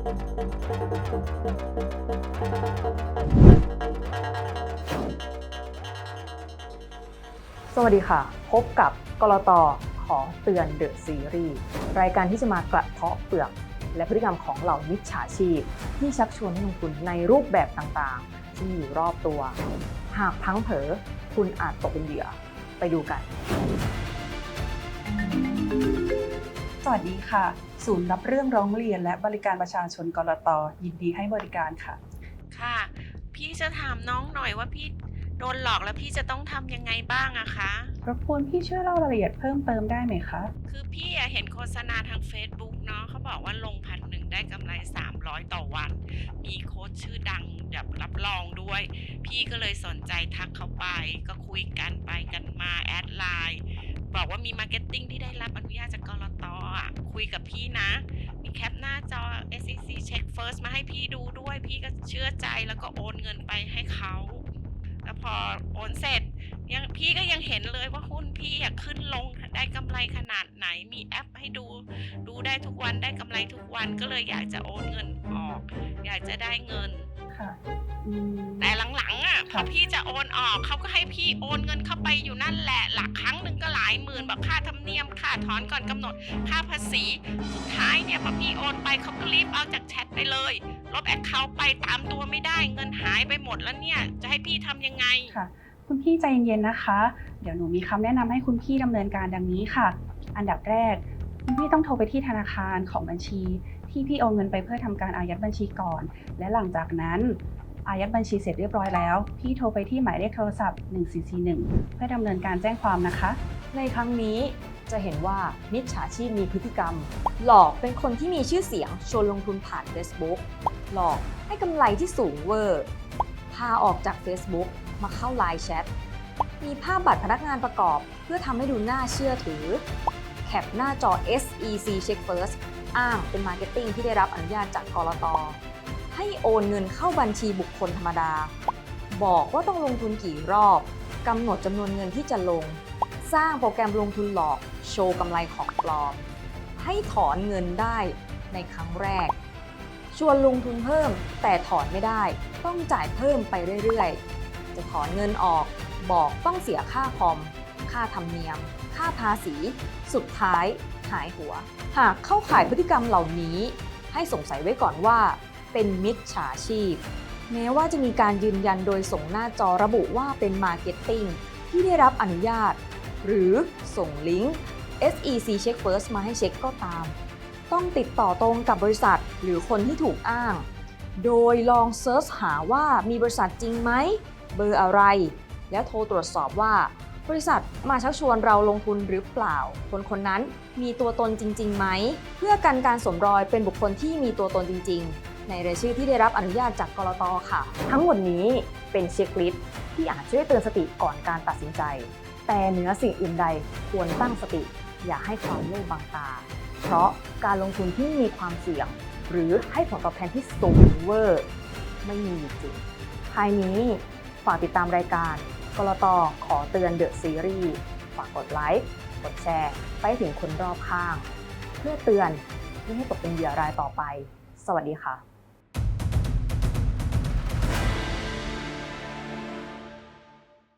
สวัสดีค่ะ พบกับกรตขอเตือนเดอะซีรีส์รายการที่จะมากระเทาะเปลือก และพฤติกรรมของเหล่ามิจฉาชีพ ที่ชักชวนให้ลงทุนในรูปแบบต่างๆ ที่อยู่รอบตัว หากพังเผลอคุณอาจตกเป็นเหยื่อไปดูกัน สวัสดีค่ะ ศูนย์รับเรื่องร้องเรียนและบริการประชาชนกรตยินดีให้บริการค่ะ ค่ะ พี่จะถามน้องหน่อยว่าพี่โดนหลอกแล้วพี่จะต้องทำยังไงบ้างอะคะรบกวนพี่ช่วยเล่ารายละเอียดเพิ่มเติมได้ไหมคะ คือพี่อะเห็นโฆษณาทาง Facebook เนาะเขาบอกว่าลงพันหนึ่งได้กำไร 300 ต่อวัน มีโค้ชชื่อดังแบบรับรองด้วย พี่ก็เลยสนใจทักเขาไป ก็คุยกันไปกันมาแอดไลน์ บอกว่ามีมาร์เก็ตติ้งที่ได้รับอนุญาตจากกรตอะคุยกับพี่นะ มีแคปหน้าจอ SEC Check First มาให้พี่ดูด้วย พี่ก็เชื่อใจแล้วก็โอนเงินไปให้เขาแล้วพอโอนเสร็จยังพี่ก็ยังเห็นเลยว่าหุ้นพี่อะขึ้นลงได้กำไรขนาดไหนมีแอปให้ดู ดูได้ทุกวันได้กำไรทุกวันก็เลยอยากจะโอนเงินออก อยากจะได้เงินค่ะอืมแต่หลังๆอะ พครัอบพี่จะโอนออกเขาก็ให้พี่โอนเงินเข้าไปอยู่นั่นแหละ หลักครั้งหนึ่งก็หลายหมื่นบอกค่าธรรมเนียมค่าถอนก่อนกำหนดค่าภาษีสุดท้ายเนี่ยพอพี่โอนไปเขาก็รีบเอาจากแชทไปเลยลบแอคเคาท์ไปตามตัวไม่ได้เงินหายไปหมดแล้วเนี่ย จะให้พี่ทำยังไงค่ะ คุณพี่ใจเย็นๆนะคะ เดี๋ยวหนูมีคำแนะนำให้คุณพี่ดำเนินการดังนี้ค่ะ อันดับแรกคุณพี่ต้องโทรไปที่ธนาคารของบัญชีที่พี่โอนเงินไปเพื่อทำการอายัดบัญชีก่อน และหลังจากนั้น อายัดบัญชีเสร็จเรียบร้อยแล้ว พี่โทรไปที่หมายเลขโทรศัพท์ 1441 เพื่อดำเนินการแจ้งความนะคะ ในครั้งนี้จะเห็นว่ามิจฉาชีพมีพฤติกรรม หลอกเป็นคนที่มีชื่อเสียงชวนลงทุนผ่าน Facebook หลอกให้กำไรที่สูงเวอร์ พาออกจาก Facebook มาเข้าไลน์แชท มีภาพบัตรพนักงานประกอบ เพื่อทำให้ดูน่าเชื่อถือ แคปหน้าจอ SEC Check First อ้างเป็นมาร์เก็ตติ้งที่ได้รับอนุญาตจากกรต ให้โอนเงินเข้าบัญชีบุคคลธรรมดา บอกว่าต้องลงทุนกี่รอบกำหนดจำนวนเงินที่จะลง สร้างโปรแกรมลงทุนหลอก โชว์กำไรของปลอม ให้ถอนเงินได้ในครั้งแรก ชวนลงทุนเพิ่มแต่ถอนไม่ได้ ต้องจ่ายเพิ่มไปเรื่อยๆ จะถอนเงินออกบอกต้องเสียค่าคอม ค่าธรรมเนียม ค่าภาษี สุดท้าย หายหัว หากเข้าข่ายพฤติกรรมเหล่านี้ ให้สงสัยไว้ก่อนว่า เป็นมิจฉาชีพ แม้ว่าจะมีการยืนยันโดยส่งหน้าจอระบุว่าเป็นมาร์เก็ตติ้งที่ได้รับอนุญาต หรือส่งลิงก์ SEC Check First มาให้เช็คก็ตาม ต้องติดต่อตรงกับบริษัทหรือคนที่ถูกอ้าง โดยลองเซิร์ชหาว่ามีบริษัทจริงไหม เบอร์อะไร แล้วโทรตรวจสอบว่า บริษัทมาชักชวนเราลงทุนหรือเปล่า คนคนนั้นมีตัวตนจริงๆไหม เพื่อกันการสมรอยเป็นบุคคลที่มีตัวตนจริง ๆ ในรายชื่อที่ได้รับอนุญาตจากกรตค่ะ ทั้งหมดนี้เป็นเช็คลิสต์ที่อาจช่วยเตือนสติก่อนการตัดสินใจ แต่เหนือสิ่งอื่นใดควรตั้งสติ อย่าให้ความโลภบังตา เพราะการลงทุนที่มีความเสี่ยง หรือให้ผลตอบแทนที่สูงเวอร์ ไม่มีจริงภายนี้ฝากติดตามรายการกรตขอเตือนเดอะซีรีส์ฝากกดไลค์กดแชร์ไปถึงคนรอบข้าง เพื่อเตือนไม่ให้ตกเป็นเหยื่อรายต่อไป สวัสดีค่ะ